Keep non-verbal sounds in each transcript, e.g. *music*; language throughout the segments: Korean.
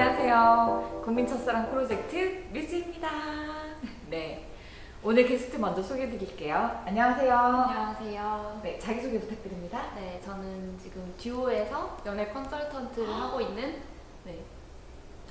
안녕하세요. 국민 첫사랑 프로젝트 류지입니다. *laughs* 네. 오늘 게스트 먼저 소개해 드릴게요. 안녕하세요. 안녕하세요. 네, 자기소개 부탁드립니다. 네, 저는 지금 듀오에서 연애 컨설턴트를 하고 있는 네,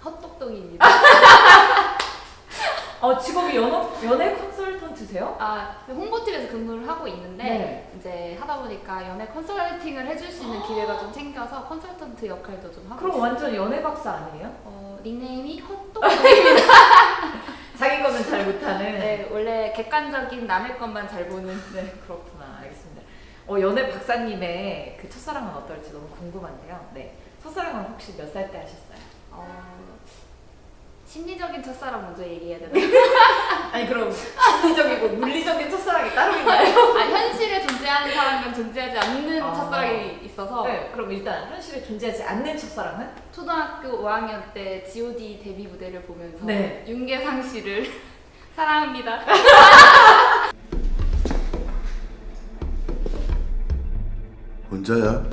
헛똑똑이입니다. *laughs* 어, 직업이 연어, 연애 컨설 턴트세요? 아, 홍보팀에서 근무를 하고 있는데 네. 이제 하다 보니까 연애 컨설팅을 해줄 수 있는 기회가 좀 생겨서 컨설턴트 역할도 좀 하고 그럼 있어요. 완전 연애 박사 아니에요? 어, 닉네임이 헛똑똑입니다. *laughs* *laughs* 자기 거는 잘 못하는. 네, 원래 객관적인 남의 것만 잘 보는 네, 그렇구나. 알겠습니다. 어, 연애 박사님의 그 첫사랑은 어떨지 너무 궁금한데요. 네. 첫사랑은 혹시 몇 살 때 하셨어요? 어, 심리적인 첫사랑 먼저 얘기해야 되나? *laughs* 아니, 그럼 심리적이고 물리적인 첫사랑이 따로 있나요? 아, 현실에 존재하는 사람과 존재하지 않는 아. 첫사랑이 있어서 네, 그럼 일단 현실에 존재하지 않는 첫사랑은? 초등학교 5학년 때 G.O.D 데뷔 무대를 보면서 네. 윤계상 씨를 *laughs* 사랑합니다. *laughs* 혼자야?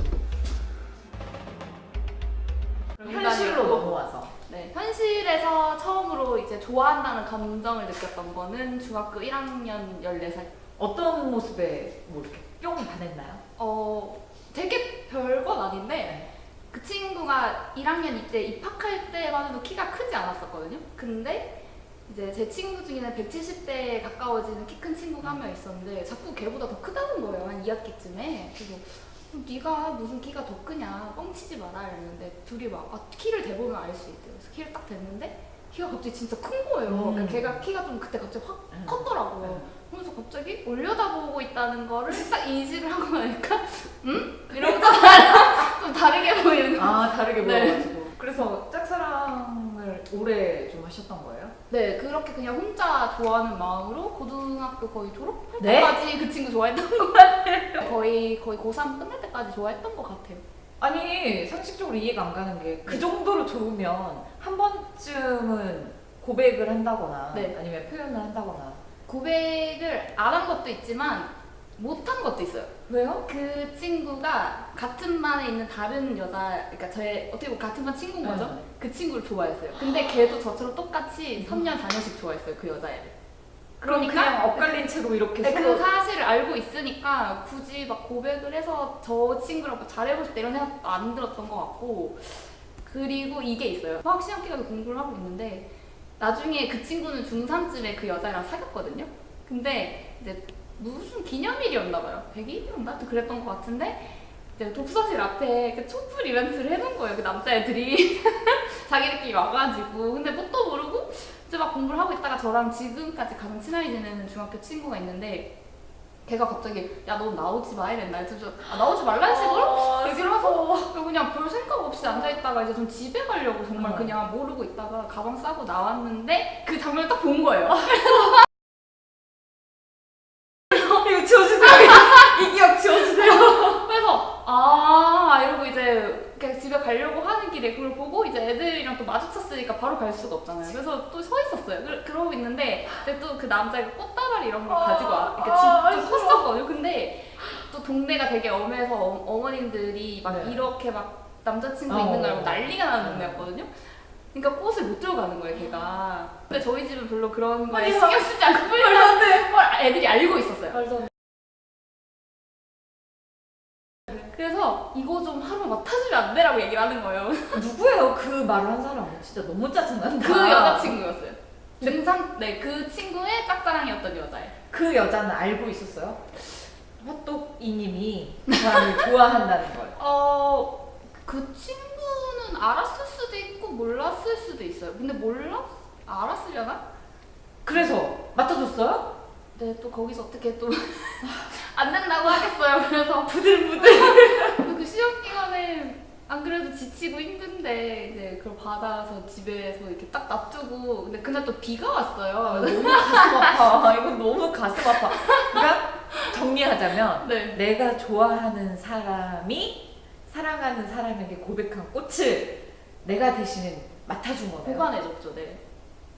이제 좋아한다는 감정을 느꼈던 거는 중학교 1학년 14살. 어떤 모습에 뭐 이렇게 뿅 반했나요? 어, 되게 별건 아닌데 그 친구가 1학년 이때 입학할 때만 해도 키가 크지 않았었거든요. 근데 이제 제 친구 중에는 170대에 가까워지는 키 큰 친구가 한 명 있었는데 자꾸 걔보다 더 크다는 거예요. 한 2학기쯤에. 그래서 어, 네가 무슨 키가 더 크냐 뻥치지 마라 이랬는데 둘이 막 아, 키를 대보면 알 수 있대요. 그래서 키를 딱 댔는데 키가 갑자기 진짜 큰 거예요. 음. 그러니까 걔가 키가 좀 그때 갑자기 확 음. 컸더라고요. 그래서 갑자기 올려다보고 있다는 거를 딱 인식을 하고 나니까 음? 이러고 좀, 다르- 좀 다르게 보이는 거. 아, 다르게 네. 보여가지고. 그래서 짝사랑을 오래 좀 하셨던 거예요? 네, 그렇게 그냥 혼자 좋아하는 마음으로 고등학교 거의 졸업할 네? 때까지 그 친구 좋아했던 것 같아요. 거의 거의 고3 끝날 때까지 좋아했던 것 같아요. 아니, 상식적으로 이해가 안 가는 게 그 정도로 좋으면 한 번쯤은 고백을 한다거나 네. 아니면 표현을 한다거나 고백을 안 한 것도 있지만 못한 것도 있어요. 왜요? 그 친구가 같은 반에 있는 다른 여자, 그러니까 저의 어떻게 보면 같은 반 친구인 거죠. 네. 그 친구를 좋아했어요. 근데 걔도 저처럼 똑같이 3년 4년씩 좋아했어요. 그 여자애를. 그럼 그러니까 그냥 엇갈린 채로 이렇게 네, 그 사실을 알고 있으니까 굳이 막 고백을 해서 저 친구랑 뭐 잘해보고 싶다 이런 생각도 안 들었던 것 같고 그리고 이게 있어요. 화학 시험 기간에 공부를 하고 있는데 나중에 그 친구는 중3쯤에 그 여자애랑 사귀었거든요. 근데 이제 무슨 기념일이었나 봐요. 100일이었나? 하여튼 그랬던 것 같은데 이제 독서실 앞에 이렇게 촛불 이벤트를 해놓은 거예요. 그 남자애들이 *laughs* 자기들끼리 와가지고 근데 뭣도 모르고 이제 막 공부를 하고 있다가 저랑 지금까지 가장 친하게 지내는 중학교 친구가 있는데 걔가 갑자기 야 너 나오지 마. 이랬나? 그래서 아, 나오지 말라는 식으로 어, 얘기를 해서 그냥 별 생각 없이 앉아있다가 이제 전 집에 가려고 정말 어. 그냥 모르고 있다가 가방 싸고 나왔는데 그 장면을 딱 본 거예요 *laughs* 이거 지워주세요. 이 기억 지워주세요. 그래서 아 이러고 이제 그냥 집에 가려고 하는 길에 그걸 보고 이제 애들이랑 또 마주쳤으니까 바로 갈 수가 없잖아요. 그래서 또 서 있었어요. 그, 그러고 있는데 근데 또 그 남자가 꽃다발 이런 걸 아, 가지고 와. 이렇게 아, 진- 좀 아쉬워. 컸었거든요. 근데 또 동네가 되게 엄해서 어, 머님들이막 네. 이렇게 막 남자친구 어. 있는 걸 알고 난리가 나는 네. 동네였거든요. 그러니까 꽃을 못 들고 가는 거예요, 걔가. 근데 저희 집은 별로 그런 거에 아니, 신경 쓰지 않고. 걸 애들이 알고 있었어요. 말도 안 돼. 그래서 이거 좀 하루 맡아주면 안 돼라고 얘기를 하는 거예요. *laughs* 누구예요? 그 말을 한 사람은 진짜 너무 짜증난다. 그 여자친구였어요. 중상 네그 친구의 짝사랑이었던 여자애. 그 여자는 알고 있었어요? 헛똑이님이 그 사람을 *laughs* 좋아한다는 걸. 어 그 친구는 알았을 수도 있고 몰랐을 수도 있어요. 근데 몰랐 알았으려나? 그래서 맡아줬어요? 네 또 거기서 어떻게 또 *laughs* 안 된다고 하겠어요. 그래서 부들부들. 그 시험 기간에 안 그래도 지치고 힘든데 이제 그걸 받아서 집에서 이렇게 딱 놔두고 근데 그날 또 비가 왔어요. 너무 가슴 아파. 이거 너무 가슴 아파. 그러니까 정리하자면 네. 내가 좋아하는 사람이 사랑하는 사람에게 고백한 꽃을 내가 대신 맡아준 거네요. 보관해줬죠. 네.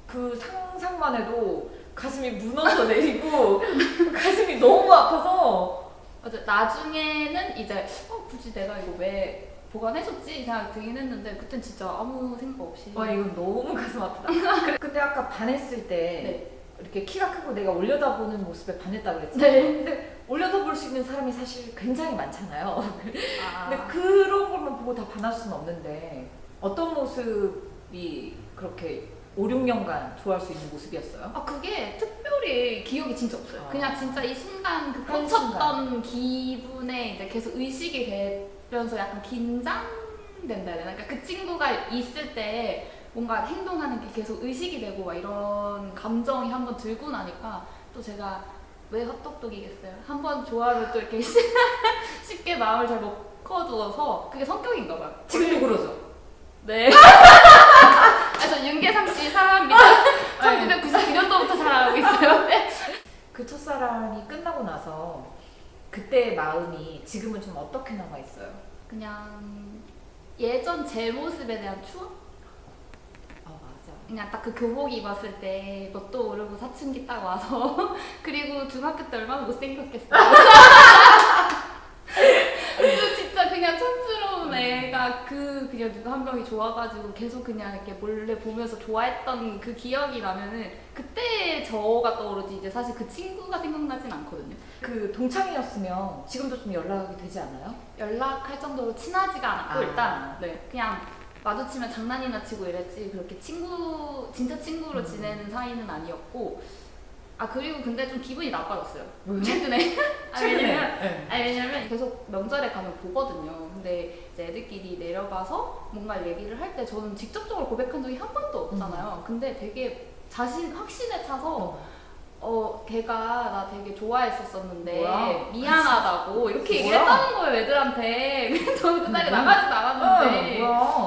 그 상상만 해도 가슴이 무너져 내리고 *laughs* 가슴이 너무 아파서 맞아. 나중에는 이제 어, 굳이 내가 이거 왜 보관해줬지 이 생각이 들긴 했는데 그땐 진짜 아무 생각 없이 와 이건 너무 가슴 아프다. *laughs* 그래, 근데 아까 반했을 때 네. 이렇게 키가 크고 내가 올려다보는 모습에 반했다 그랬지. 네. 근데 올려다볼 수 있는 사람이 사실 굉장히 많잖아요. *laughs* 아, 근데 그런 것만 보고 다 반할 수는 없는데 어떤 모습이 그렇게 5, 6년간 좋아할 수 있는 모습이었어요? 아 그게 특별히 기억이 진짜 없어요. 아. 그냥 진짜 이 순간 그 한 꽂혔던 기분에 이제 계속 의식이 되면서 약간 긴장된다 해야 되나? 그러니까 그 친구가 있을 때 뭔가 행동하는 게 계속 의식이 되고 막 이런 감정이 한번 들고 나니까 또 제가 왜 헛똑똑이겠어요? 한번 좋아를 또 이렇게 *laughs* 쉽게 마음을 잘 못 커두어서 그게 성격인가 봐요. 지금도 그러죠. 네. *laughs* 그래서 윤계상 씨 사랑합니다. 1999년도부터 사랑하고 있어요. 네. 그 첫사랑이 끝나고 나서 그때의 마음이 지금은 좀 어떻게 남아 있어요? 그냥 예전 제 모습에 대한 추억? 아 맞아. 그냥 딱 그 교복 입었을 때 뭣도 모르고 사춘기 딱 와서 *laughs* 그리고 중학교 때 얼마나 못생겼겠어 *laughs* 요. 그리고 진짜 그냥 촌스러운 그 그냥 누구 한 명이 좋아가지고 계속 그냥 이렇게 몰래 보면서 좋아했던 그 기억이 나면은 그때 저가 떠오르지 이제 사실 그 친구가 생각나진 않거든요. 그 동창이었으면 지금도 좀 연락이 되지 않아요? 연락할 정도로 친하지가 않았고 아. 일단 네 그냥 마주치면 장난이나 치고 이랬지 그렇게 친구 진짜 친구로 음. 지내는 사이는 아니었고 아 그리고 근데 좀 기분이 나빠졌어요 왜요? 최근에 *laughs* 아, 왜냐면 네. 아니 왜냐면 계속 명절에 가면 보거든요 근데 이제 애들끼리 내려가서 뭔가 얘기를 할 때 저는 직접적으로 고백한 적이 한 번도 없잖아요 근데 되게 자신 확신에 차서 어. 어, 걔가 나 되게 좋아했었었는데 뭐야? 미안하다고 이렇게 뭐야? 얘기했다는 거예요 애들한테 *laughs* 그래서 저는 그날에 뭐야? 나가지도 않았는데 어, 뭐야?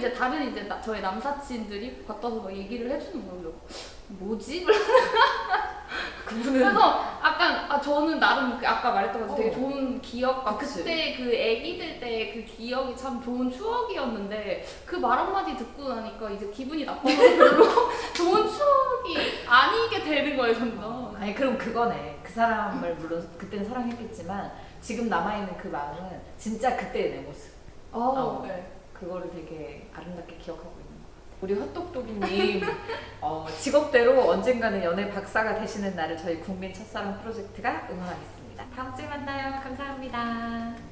그 이제 다른 이제 나- 저희 남사친들이 갖다 와서 막 얘기를 해주는 거예요 뭐지? *laughs* 그분은 그래서 약간 아 저는 나름 그 아까 말했던 것처럼 되게 어. 좋은 기억과 그치. 그때 그 애기들 때 그 기억이 참 좋은 추억이었는데 그 말 한마디 듣고 나니까 이제 기분이 나빠서 별로 *laughs* 좋은 추억이 아니게 되는 거예요 점점 아니 그럼 그거네. 그 사람을 물론 그때는 사랑했겠지만 지금 남아 있는 그 마음은 진짜 그때의 내 모습. 어. 네. 그거를 되게 아름답게 기억하고 있는 것 같아요. 우리 헛똑똑이님 *laughs* 어, 직업대로 언젠가는 연애 박사가 되시는 날을 저희 국민 첫사랑 프로젝트가 응원하겠습니다. 다음 주에 만나요. 감사합니다.